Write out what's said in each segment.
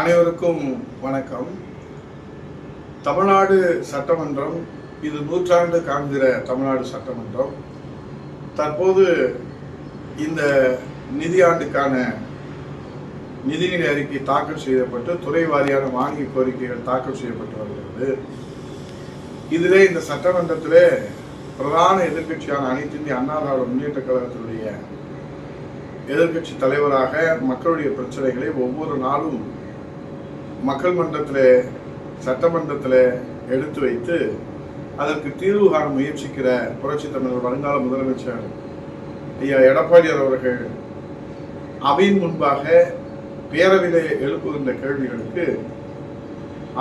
அனைவருக்கும் வணக்கம். தமிழ்நாடு சட்டமன்றம் இது நூற்றாண்டு காண்கிற தமிழ்நாடு சட்டமன்றம். தற்போது இந்த நிதியாண்டுக்கான நிதிநிலை அறிக்கை தாக்கல் செய்யப்பட்டு துறை வாரியான மானிய கோரிக்கைகள் தாக்கல் செய்யப்பட்டு வருகிறது. இதிலே இந்த சட்டமன்றத்திலே பிரதான எதிர்க்கட்சியான அனைத்து இந்திய அண்ணா திராவிட முன்னேற்ற கழகத்தினுடைய எதிர்க்கட்சி தலைவராக மக்களுடைய பிரச்சனைகளை ஒவ்வொரு நாளும் மக்கள் மன்றத்தில் சட்டமன்றத்தில் எடுத்து வைத்து அதற்கு தீர்வு காண முயற்சிக்கிற புரட்சி தமிழர் வருங்கால முதலமைச்சர் ஐயா எடப்பாடியார் அவர்கள் அவையின் முன்பாக பேரவையிலே எழுப்புகின்ற கேள்விகளுக்கு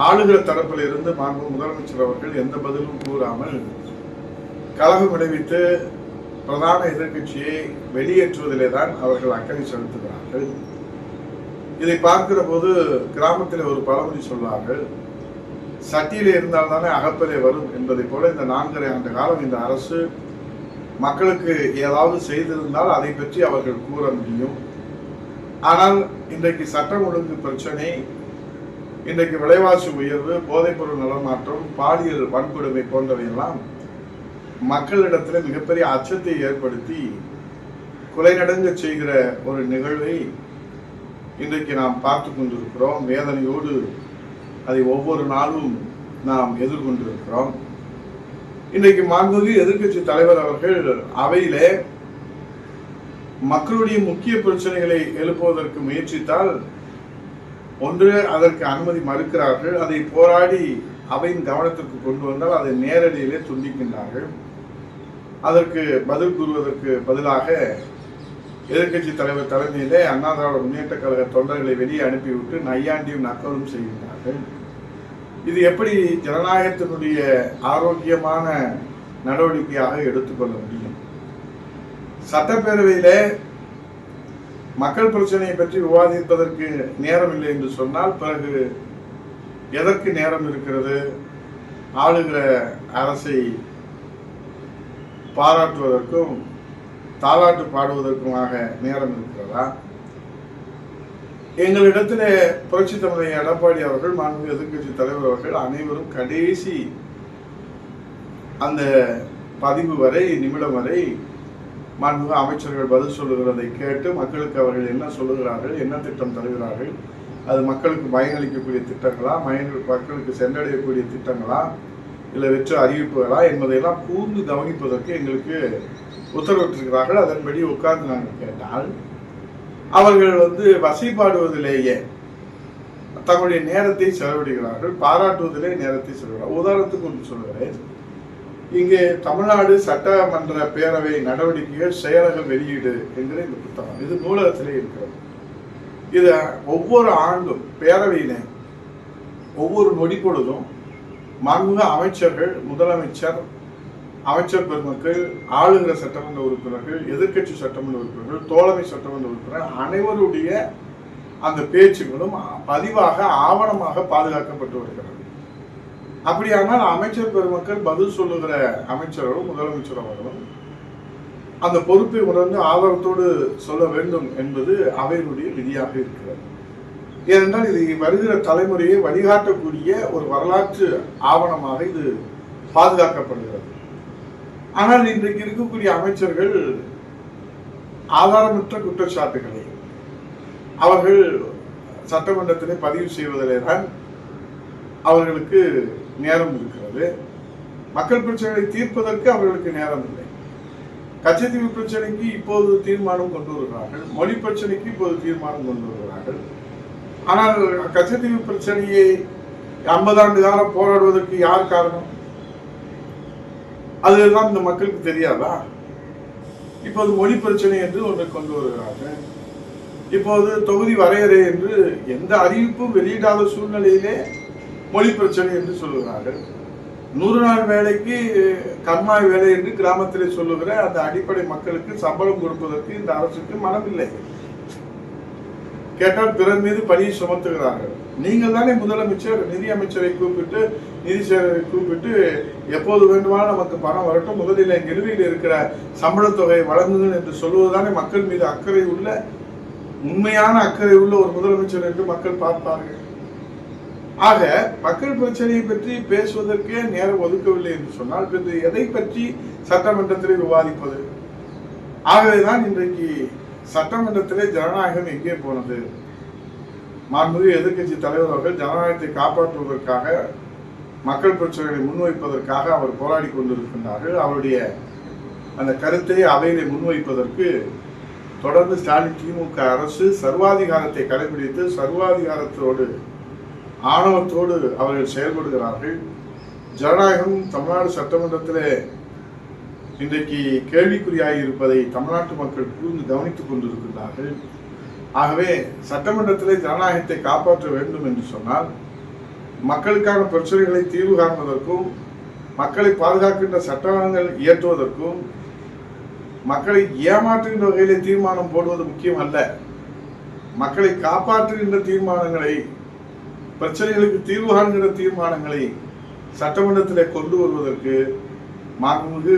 ஆளுகிற தரப்பில் இருந்து மாண்பு முதலமைச்சர் அவர்கள் எந்த பதிலும் கூறாமல் கலகம் விளைவித்து பிரதான எதிர்க்கட்சியை வெளியேற்றுவதிலே தான் அவர்கள் அக்கறை செலுத்துகிறார்கள். இதை பார்க்கிற போது கிராமத்தில் ஒரு பழமொழி சொல்வார்கள் சட்டியிலே இருந்தால் தானே அகப்பதே வரும் என்பதை போல இந்த நான்கரை ஆண்டு காலம் இந்த அரசு மக்களுக்கு ஏதாவது செய்திருந்தால் அதை பற்றி அவர்கள் கூற முடியும். ஆனால் இன்றைக்கு சட்டம் ஒழுங்கு பிரச்சனை இன்றைக்கு விலைவாசி உயர்வு போதைப்பொருள் நலமாற்றம் பாலியல் வன்கொடுமை போன்றவையெல்லாம் மக்களிடத்தில் மிகப்பெரிய அச்சத்தை ஏற்படுத்தி குலைநடுங்க செய்கிற ஒரு நிகழ்வை இன்றைக்கு நாம் பார்த்து கொண்டிருக்கிறோம் வேதனையோடு அதை ஒவ்வொரு நாளும் நாம் எதிர்கொண்டிருக்கிறோம். இன்றைக்கு மாண்புமிகு எதிர்க்கட்சி தலைவர் அவர்கள் அவையிலே மக்களுடைய முக்கிய பிரச்சனைகளை எழுப்புவதற்கு முயற்சித்தால் ஒன்று அதற்கு அனுமதி மறுக்கிறார்கள். அதை போராடி அவையின் கவனத்திற்கு கொண்டு வந்தால் அதை நேரடியிலே துண்டிக்கின்றார்கள். அதற்கு பதில் கூறுவதற்கு பதிலாக எதிர்கட்சி தலைவர் தலைமையிலே அண்ணா திராவிட முன்னேற்ற கழக தொண்டர்களை வெளியே அனுப்பிவிட்டு நையாண்டியும் நக்கலும் செய்கின்றார்கள். இது எப்படி ஜனநாயகத்தினுடைய ஆரோக்கியமான நடவடிக்கையாக எடுத்துக்கொள்ள முடியும்? சட்டப்பேரவையில மக்கள் பிரச்சனையை பற்றி விவாதிப்பதற்கு நேரம் இல்லை என்று சொன்னால் பிறகு எதற்கு நேரம் இருக்கிறது? ஆளுகிற அரசை பாராட்டுவதற்கும் தாலாட்டு பாடுவதற்குமாக நேரம் இருக்கிறதா? எங்களிடத்தில் புரட்சி தமிழக எடப்பாடி அவர்கள் மாண்பு எதிர்க்கட்சி தலைவர் அவர்கள் அனைவரும் கடைசி அந்த பதிவு வரை நிமிடம் வரை மாண்புக அமைச்சர்கள் பதில் சொல்லுகிறதை கேட்டு மக்களுக்கு அவர்கள் என்ன சொல்லுகிறார்கள் என்ன திட்டம் தருகிறார்கள் அது மக்களுக்கு பயனளிக்கக்கூடிய திட்டங்களா மய- மக்களுக்கு சென்றடையக்கூடிய திட்டங்களா இல்லை வெற்று அறிவிப்புகளா என்பதையெல்லாம் கூர்ந்து கவனிப்பதற்கு எங்களுக்கு உத்தரவிட்டிருக்கிறார்கள். அதன்படி உட்கார்ந்து நாங்கள் கேட்டால் அவர்கள் வந்து வசைப்பாடுவதிலேயே தங்களுடைய நேரத்தை செலவிடுகிறார்கள். பாராட்டுவதிலே நேரத்தை செலவிடுகிறார் உதாரணத்துக்கு ஒன்று சொல்கிறேன் இங்கே தமிழ்நாடு சட்டமன்ற பேரவை நடவடிக்கைகள் செயலக வெளியீடு என்கிற இந்த புத்தகம். இது நூலகத்திலே இருக்கிறது. இதை ஒவ்வொரு ஆண்டும் பேரவையிலே ஒவ்வொரு நொடி பொழுதும் மாண்புமிகு அமைச்சர்கள் முதலமைச்சர் அமைச்சர் பெருமக்கள் ஆளுகிற சட்டமன்ற உறுப்பினர்கள் எதிர்க்கட்சி சட்டமன்ற உறுப்பினர்கள் தோழமை சட்டமன்ற உறுப்பினர் அனைவருடைய அந்த பேச்சுகளும் பதிவாக ஆவணமாக பாதுகாக்கப்பட்டு வருகிறது. அப்படியானால் அமைச்சர் பெருமக்கள் பதில் சொல்லுகிற அமைச்சர்களும் முதலமைச்சர் அவர்களும் அந்த பொறுப்பை உணர்ந்து ஆதாரத்தோடு சொல்ல வேண்டும் என்பது அவையினுடைய விதியாக இருக்கிறது. ஏனென்றால் இது வருகிற தலைமுறையை வழிகாட்டக்கூடிய ஒரு வரலாற்று ஆவணமாக இது பாதுகாக்கப்படுகிறது. ஆனால் இன்றைக்கு இருக்கக்கூடிய அமைச்சர்கள் ஆதாரமற்ற குற்றச்சாட்டுகளை அவர்கள் சட்டமன்றத்திலே பதிவு செய்வதிலே தான் அவர்களுக்கு நேரம் இருக்கிறது. மக்கள் பிரச்சனைகளை தீர்ப்பதற்கு அவர்களுக்கு நேரம் இல்லை. கச்சத்தீவு பிரச்சனைக்கு இப்போது தீர்மானம் கொண்டு வருகிறார்கள். மொழி பிரச்சனைக்கு இப்போது தீர்மானம் கொண்டு வருகிறார்கள். ஆனால் கச்சத்தீவு பிரச்சனையை ஐம்பது ஆண்டு காலம் போராடுவதற்கு யார் காரணம்? அதுதான் இந்த மக்களுக்கு தெரியாதா? இப்போது மொழி பிரச்சனை என்று ஒன்று கொண்டு வருகிறாங்க. இப்போது தொகுதி வரையறை என்று எந்த அறிவிப்பும் வெளியிடாத சூழ்நிலையிலே மொழி பிரச்சனை என்று சொல்லுகிறார்கள். நூறு நாள் வேலைக்கு கர்மாய் வேலை என்று கிராமத்திலே சொல்லுகிற அந்த அடிப்படை மக்களுக்கு சம்பளம் கொடுப்பதற்கு இந்த அரசுக்கு மனமில்லை. கேட்டால் பிறர் மீது பணியை சுமத்துகிறார்கள். நீங்கள் தானே முதலமைச்சர் நிதி அமைச்சரை கூப்பிட்டு நிதி செயலரை கூப்பிட்டு எப்போது வேண்டுமானால் நமக்கு பணம் வரட்டும் முதலில் நிலுவையில் இருக்கிற சம்பளத் தொகையை வழங்குங்கள் என்று சொல்வதுதானே மக்கள் மீது அக்கறை உள்ள உண்மையான அக்கறை உள்ள ஒரு முதலமைச்சர் என்று மக்கள் பார்ப்பார்கள். ஆக மக்கள் பிரச்சனையை பற்றி பேசுவதற்கே நேரம் ஒதுக்கவில்லை என்று சொன்னால் பிறகு எதை பற்றி சட்டமன்றத்தில் விவாதிப்பது? ஆகவேதான் இன்றைக்கு சட்டமன்றத்திலே ஜனநாயகம் எங்கே போனது? மாண்புமிகு எதிர்க்கட்சி தலைவர் அவர்கள் ஜனநாயகத்தை காப்பாற்றுவதற்காக மக்கள் பிரச்சனைகளை முன்வைப்பதற்காக அவர் போராடி கொண்டிருக்கின்றார்கள். அவருடைய அந்த கருத்தை அவையிலே முன்வைப்பதற்கு தொடர்ந்து ஸ்டாலின் திமுக அரசு சர்வாதிகாரத்தை கடைபிடித்து சர்வாதிகாரத்தோடு ஆணவத்தோடு அவர்கள் செயல்படுகிறார்கள். ஜனநாயகம் தமிழ்நாடு சட்டமன்றத்திலே இன்றைக்கு கேள்விக்குறியாக இருப்பதை தமிழ்நாட்டு மக்கள் கூர்ந்து கவனித்துக் கொண்டிருக்கிறார்கள் ஆகவே சட்டமன்றத்திலே ஜனநாயகத்தை காப்பாற்ற வேண்டும் என்று சொன்னால் மக்களுக்கான பிரச்சனைகளை தீர்வு காண்பதற்கும் மக்களை பாதுகாக்கின்ற சட்டங்கள் இயற்றுவதற்கும் மக்களை ஏமாற்றுகின்ற வகையிலே தீர்மானம் போடுவது முக்கியம் அல்ல மக்களை காப்பாற்றுகின்ற தீர்மானங்களை பிரச்சனைகளுக்கு தீர்வு காண்கின்ற தீர்மானங்களை சட்டமன்றத்திலே கொண்டு வருவதற்கு மாண்புமிகு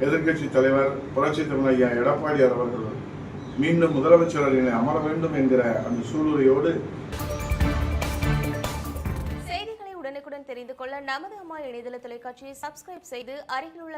எதிர்க்கட்சி தலைவர் புரட்சி தமிழ் ஐயா எடப்பாடியார் அவர்கள் மீண்டும் முதலமைச்சரில் அமர வேண்டும் என்கிற அந்த சூழ்நிலையோடு செய்திகளை உடனுக்குடன் தெரிந்து கொள்ள நமது அம்மா இணையதள தொலைக்காட்சியை சப்ஸ்கிரைப் செய்து அருகில் உள்ள